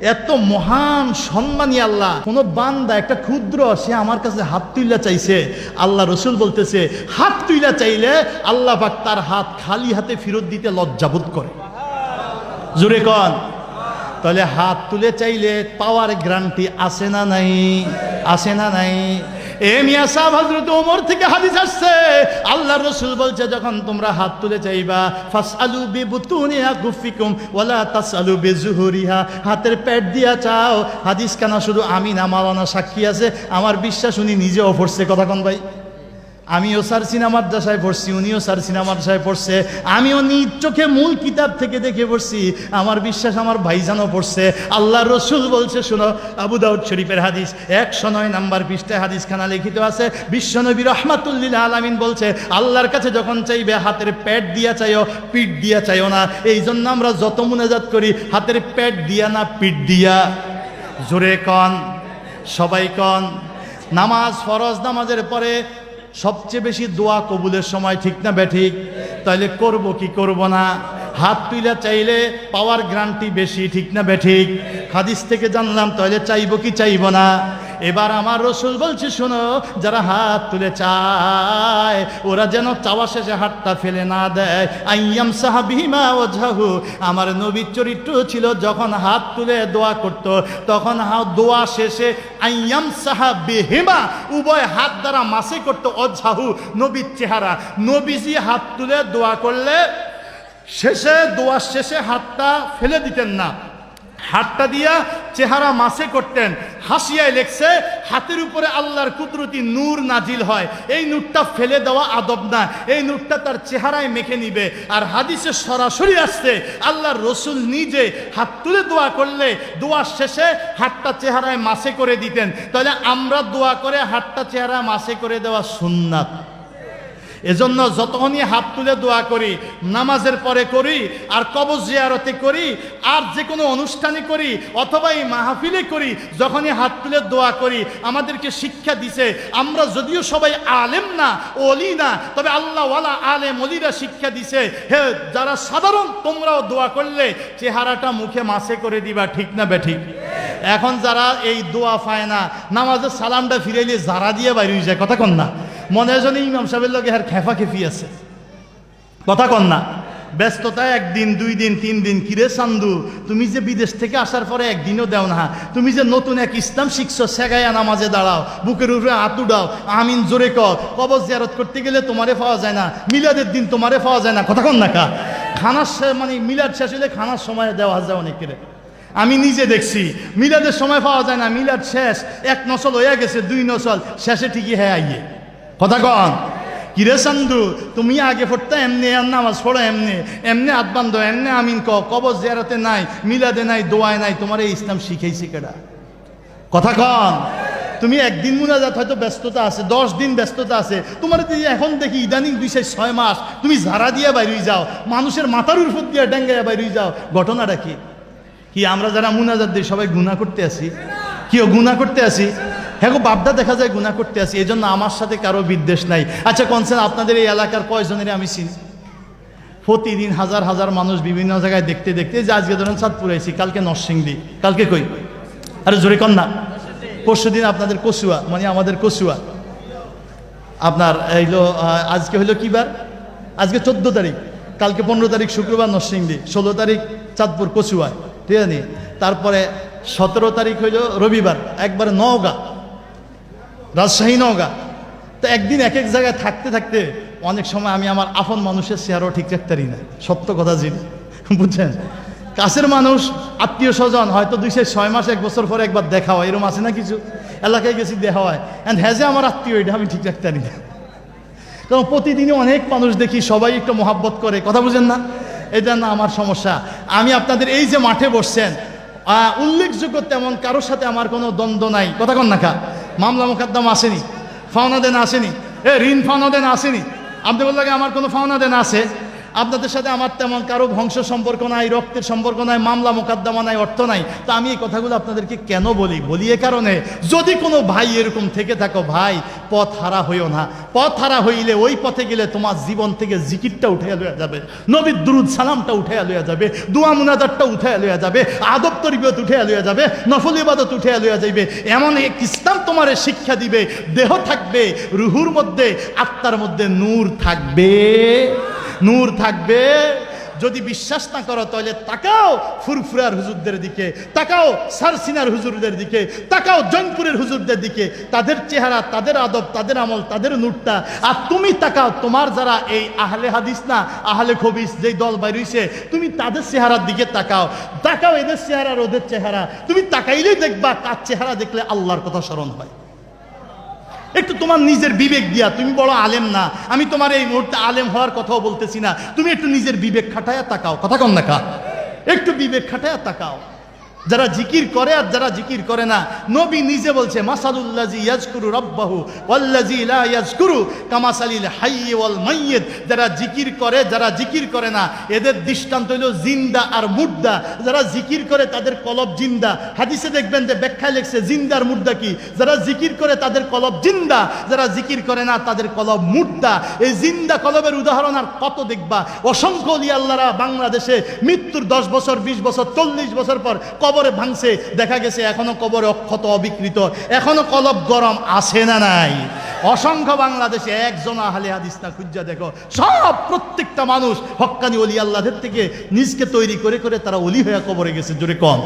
এত মহান সম্মানী আল্লাহ। কোন বান্দা, একটা ক্ষুদ্র, সে আমার কাছে হাত তুইলা চাইছে। আল্লাহ রসুল বলতেছে, হাত তুইলা চাইলে আল্লাহ পাক তার হাত খালি হাতে ফেরত দিতে লজ্জাবোধ করে। জুড়ে কন। তাহলে হাত তুলে চাইলে পাওয়ার গ্যারান্টি আছে না নাই? আছে না নাই? এ মিয়া সাহেব হজরত ওমর থেকে হাদিস আসছে। আল্লাহ রসুল বলছে, যখন তোমরা হাত তুলে চাইবা, ফাসআলু বিবুতুনিয়া গুফিকুম ওলা তাস আলু বি জুহুরিহা হাতের পেট দিয়া চাও। হাদিস কেন শুধু আমি না মালানা সাক্ষী আছে। আমার বিশ্বাস উনি নিজেও পড়ছে। কথা কন ভাই। আমিও স্যার সিনেমার দশায় পড়ছি, উনিও স্যার সিনেমার দশায় পড়ছে, আমিও নিজ চোখে মূল কিতাব থেকে দেখে পড়ছি, আমার বিশ্বাস আমার ভাইজানও পড়ছে। আল্লাহ রসুল বলছে, শোনো, আবু দাউদ শরীফের হাদিস, একশো নয় নাম্বার পৃষ্ঠায় হাদিস খানা লিখিত আছে, বিশ্বনবী রহমাতুল্লিল আলামিন বলছে, আল্লাহর কাছে যখন চাইবে, হাতের পেট দিয়া চাইও, পিঠ দিয়া চাইও না। এই জন্য আমরা যত মুনাজাত করি, হাতের পেট দিয়া না পিঠ দিয়া। জোরে কন, সবাই কন। নামাজ ফরজ নামাজের পরে সবচেয়ে বেশি দোয়া কবুলের সময় ঠিক না ব্যাঠিক তাহলে করব কি করব না? হাত তুইলা চাইলে পাওয়ার গ্রান্টি বেশি ঠিক না ব্যাঠিক হাদিস থেকে জানলাম তাহলে চাইব কি চাইব না? এবার আমার রসুল বলছে, শোনো, যারা হাত তুলে চায়, ওরা যেন চাওয়া শেষে হাতটা ফেলে না দেয়। আইয়াম সাহাবিমা ও ঝাহু আমার নবীর চরিত্র ছিল, যখন হাত তুলে দোয়া করত, তখন দোয়া শেষে আইয়াম সাহাবিহিমা উভয় হাত দ্বারা মাসে করত অঝাহু নবীর চেহারা। নবীজি হাত তুলে দোয়া করলে শেষে দোয়ার শেষে হাতটা ফেলে দিতেন না। হাতটা দিয়া চেহারা মাসে করতেন। হাসিয়ায় লেখছে, হাতের উপরে আল্লাহর কুদরতি নূর নাজিল হয়। এই নূরটা ফেলে দেওয়া আদব না। এই নূরটা তার চেহারায় মেখে নিবে। আর হাদিসে সরাসরি আসছে, আল্লাহর রসুল নিজে হাত তুলে দোয়া করলে দোয়ার শেষে হাতটা চেহারায় মাসে করে দিতেন। তাহলে আমরা দোয়া করে হাতটা চেহারায় মাসে করে দেওয়া সুন্নাত। এজন্য যতক্ষণই হাত তুলে দোয়া করি, নামাজের পরে করি, আর কবজ জিয়ারতে করি, আর যে কোনো অনুষ্ঠানে করি, অথবা এই মাহফিলে করি, যখনই হাত তুলে দোয়া করি, আমাদেরকে শিক্ষা দিছে, আমরা যদিও সবাই আলেম না অলি না, তবে আল্লাহওয়ালা আলেম অলিরা শিক্ষা দিছে, হে, যারা সাধারণ, তোমরাও দোয়া করলে চেহারাটা মুখে মাসে করে দিবা, ঠিক না বেঠিক এখন যারা এই দোয়া পায় না, নামাজের সালামটা ফিরাইলে যারা দিয়ে বাইরে যায়, কথা কন না। মনে হয় ইমাম সাহেবের লগে আর খেফা খেফি আছে। কথা কন না। ব্যস্ততা একদিন, দুই দিন, তিন দিন কিরে সান্দু তুমি যে বিদেশ থেকে আসার পরে একদিনও দেও না। তুমি যে নতুন এক ইসলাম শিখছো সেগাইয়া নামাজে দাঁড়াও, বুকের উপরে হাত উডাও আমিন জোরে কর কবজ জিয়ারত করতে গেলে তোমারে পাওয়া যায় না, মিলাদের দিন তোমারে পাওয়া যায় না। কথা কন না কা? খানার মানে মিলাদ শেষ হলে খানার সময় দেওয়া যায় অনেকের। আমি নিজে দেখছি, মিলাদের সময় পাওয়া যায় না, মিলাদ শেষ, এক নসল হয়ে গেছে, দুই নসল, শেষে ঠিকই হ্যাঁ আইয়ে। কথা কন কিরে সান্দু তুমি আগে পড়তে এমনি আর নামাজ পড়ো এমনি এমনি হাত বান্ধ, এমনি আমিন ক কবজ জিয়ারতে নাই, মিলাদে নাই, দোয়ায় নাই, তোমার এই ইসলাম শিখাইছি কেডা? কথা কন তুমি একদিন মুনাজাত হয়তো ব্যস্ততা আছে, দশ দিন ব্যস্ততা আছে, তোমার এখন দেখি ইদানিং দুই চার ছয় মাস, তুমি ঝাড়া দিয়ে বাইরে যাও, মানুষের মাথার উপর দিয়ে ডেঙ্গাইয়া বাইরে যাও, ঘটনাটা কি? কি আমরা যারা মুনাজাত দিই, সবাই গুণা করতে আসি? কেউ গুণা করতে আসি? হ্যাঁ গো বাপদা দেখা যায় গুণা করতে আসি এই জন্য আমার সাথে কারও বিদ্বেষ নাই। আচ্ছা কনসেন আপনাদের এই এলাকার কয়জনের আমি চিনি? প্রতিদিন হাজার হাজার মানুষ বিভিন্ন জায়গায় দেখতে দেখতে যে আজকে ধরেন চাঁদপুর আইছি, কালকে নরসিংদী, কালকে কই? আরে জোরে কন না। পরশু দিন আপনাদের কচুয়া মানে আমাদের কচুয়া। আপনার এইলো আজকে হইল কি বার? আজকে চোদ্দ তারিখ, কালকে পনেরো তারিখ শুক্রবার নরসিংদী, ষোলো তারিখ চাঁদপুর কচুয়ায় ঠিক আছে? তারপরে সতেরো তারিখ হইল রবিবার, একবারে নওগাঁ। রাজশাহী, নওগাঁ। তো একদিন এক এক জায়গায় থাকতে থাকতে অনেক সময় আমি আমার আপন মানুষের চেহারাও ঠিক রাখতে পারি না। সত্য কথা, জিনি। বুঝছেন? কাছের মানুষ, আত্মীয় স্বজন, হয়তো দুইশো ছয় মাস, এক বছর পরে একবার দেখা হয় এরকম আছে না কিছু? এলাকায় গেছি, দেখা হয়। অ্যান্ড হ্যাজে আমার আত্মীয়, এটা আমি ঠিক রাখতে পারি না। কারণ প্রতিদিনই অনেক মানুষ দেখি, সবাই একটু মহাব্বত করে। কথা বুঝেন না? এটা না আমার সমস্যা। আমি আপনাদের এই যে মাঠে বসছেন উল্লেখযোগ্য তেমন কারোর সাথে আমার কোনো দ্বন্দ্ব নাই। কথা কন না মামলা মোকদ্দম আসেনি ফাওনা দেন আসেনি। এ ঋণ ফাওনা দেন আসেনি। আপনি বললেন আমার কোনো ফাওনা দেন আছে? আপনাদের সাথে আমার তেমন কারও বংশ সম্পর্ক নাই, রক্তের সম্পর্ক নাই, মামলা মোকদ্দমা নাই, অর্থ নাই। তা আমি এই কথাগুলো আপনাদেরকে কেন বলি? বলি এ কারণে, যদি কোনো ভাই এরকম থেকে থাকো, ভাই, পথ হারা হইও না। পথ হারা হইলে ওই পথে গেলে তোমার জীবন থেকে জিকিরটা উঠে লইয়া যাবে, নবীর দুরুদ সালামটা উঠে লইয়া যাবে, দুয়া মুনাজারটা উঠে লইয়া যাবে, আদব তরিবত উঠে লইয়া যাবে, নফল ইবাদত উঠে লইয়া যাইবে, এমন এক ইসলাম তোমারে শিক্ষা দিবে, দেহ থাকবে, রুহুর মধ্যে, আত্মার মধ্যে নূর থাকবে। নূর থাকবে। যদি বিশ্বাস না করো, তাহলে তাকাও ফুরফুরার হুজুরদের দিকে, তাকাও সারসিনার হুজুরদের দিকে, তাকাও জৈনপুরের হুজুরদের দিকে। তাদের চেহারা, তাদের আদব, তাদের আমল, তাদের নূরটা। আর তুমি তাকাও, তোমার যারা এই আহলে হাদিস না, আহলে খবিস, যেই দল বাইরেছে, তুমি তাদের চেহারার দিকে তাকাও। তাকাও এদের চেহারা ওদের চেহারা। তুমি তাকাইলেই দেখবা কার চেহারা দেখলে আল্লাহর কথা স্মরণ হয়। একটু তোমার নিজের বিবেক দিয়া, তুমি বড় আলেম না। আমি তোমার এই মুহূর্তে আলেম হওয়ার কথাও বলতেছি না। তুমি একটু নিজের বিবেক খাটায়া তাকাও। কথা কম কা। একটু বিবেক খাটায়া তাকাও। যারা জিকির করে আর যারা জিকির করে না। নবী নিজে বলছে মাসালুল্লাজি ইয়াজকুরু রব্বাহু ওয়াল্লাজি লা ইয়াজকুরু কামাসালিল হাইয়্যি ওয়াল মাইয়্যিত। যারা জিকির করে, যারা জিকির করে না, এদের দৃষ্টান্ত হলো জিন্দা আর মুর্দা। যারা জিকির করে, তাদের কলব জিন্দা। হাদিসে দেখবেন যে ব্যাখ্যায় লেখছে, জিন্দা আর মুর্দা কি? যারা জিকির করে, তাদের কলব জিন্দা। যারা জিকির করে না, তাদের কলব মুর্দা। এই জিন্দা কলবের উদাহরণ আর কত দেখবা? অসংখ্য আল্লাহরা বাংলাদেশে মৃত্যুর দশ বছর, বিশ বছর, চল্লিশ বছর পর কবরে ভাঙছে, দেখা গেছে এখনও কবরে অক্ষত অবিকৃত। এখনও কলব গরম আছে না নাই? অসংখ্য বাংলাদেশে একজন আহলে হাদিস না খুঁজা দেখো। সব প্রত্যেকটা মানুষ হক্কানি অলি আল্লাহদের থেকে নিজকে তৈরি করে করে তারা অলি হয়ে কবরে গেছে, জোরে কম।